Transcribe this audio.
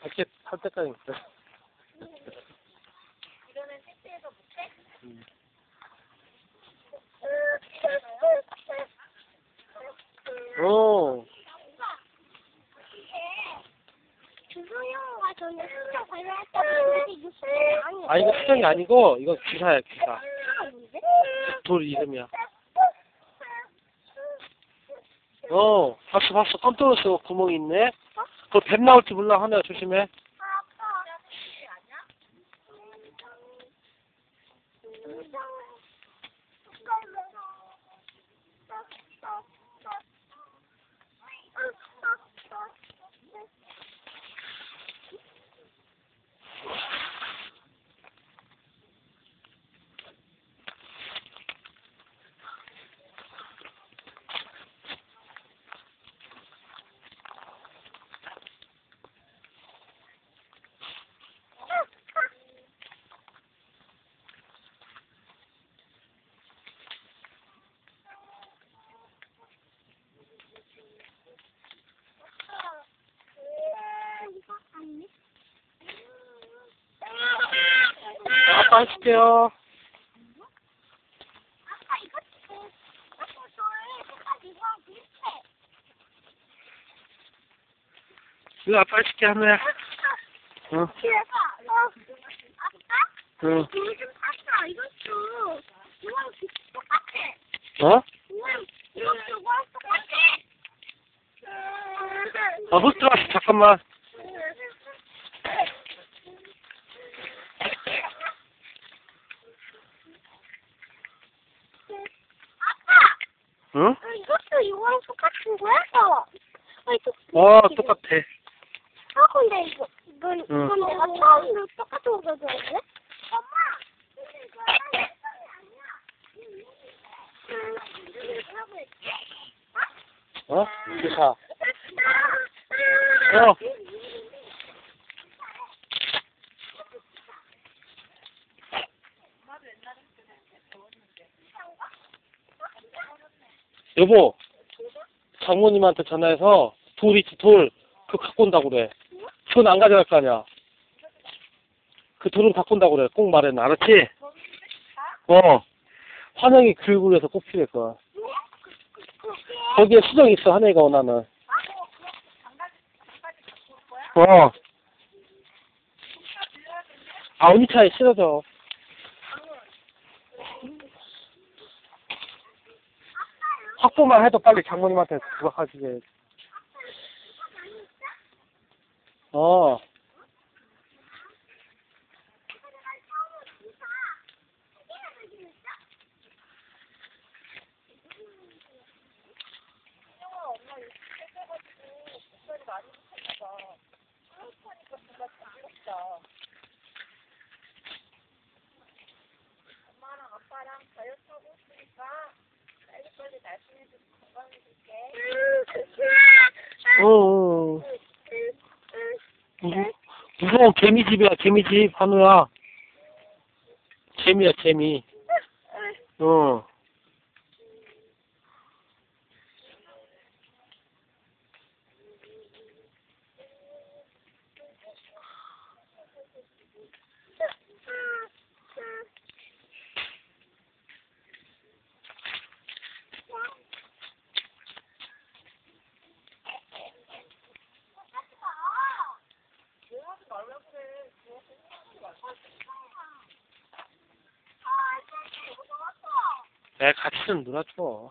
밖에 탈 때까지 있어. 이거는 택시에서 못해? 음. 오. 아, 이거 수정이 아니고 이거 기사야 기사. 돌 이름이야. 어, 봤어, 봤어. 깜짝 놀랐어. 구멍이 있네. 그거 뱀 나올지 몰라. 하나 조심해. 아빠. 아빠 이거 아빠 해줄게, 하나야. 아빠 응. 어? 아, 호스 들어왔어. 잠깐만. 아빠 응? 어, 이것도 이거랑 똑같은 거야? 어. 어, 이거 어, 똑같아. 아 근데 이거 이건 응. 이건 내가 처음으로 똑같은 거 가져왔네. 엄마. 어? 기사. 어. 여보, 장모님한테 전화해서 돌 있지, 돌. 그거 갖고 온다고 그래. 그건 안 가져갈 거 아니야. 그 돌은 갖고 온다고 그래. 꼭 말해. 알았지? 어. 환영이 귤굴에서 꼭 필요해, 그거. 거기에 수정 있어, 한혜가 원하는. 어. 아, 언니 차에 실어줘. 확보만 해도 빨리 장모님한테 그거 하시게. 어. 엄마랑 아빠랑 다이어트 하고 있으니까 빨리빨리 날씬해지고 건강해질게. 어, 어. 무서, 무서운 개미집이야, 개미집, 한우야. 재미야, 재미. 어. 내 같이 좀 놀아줘.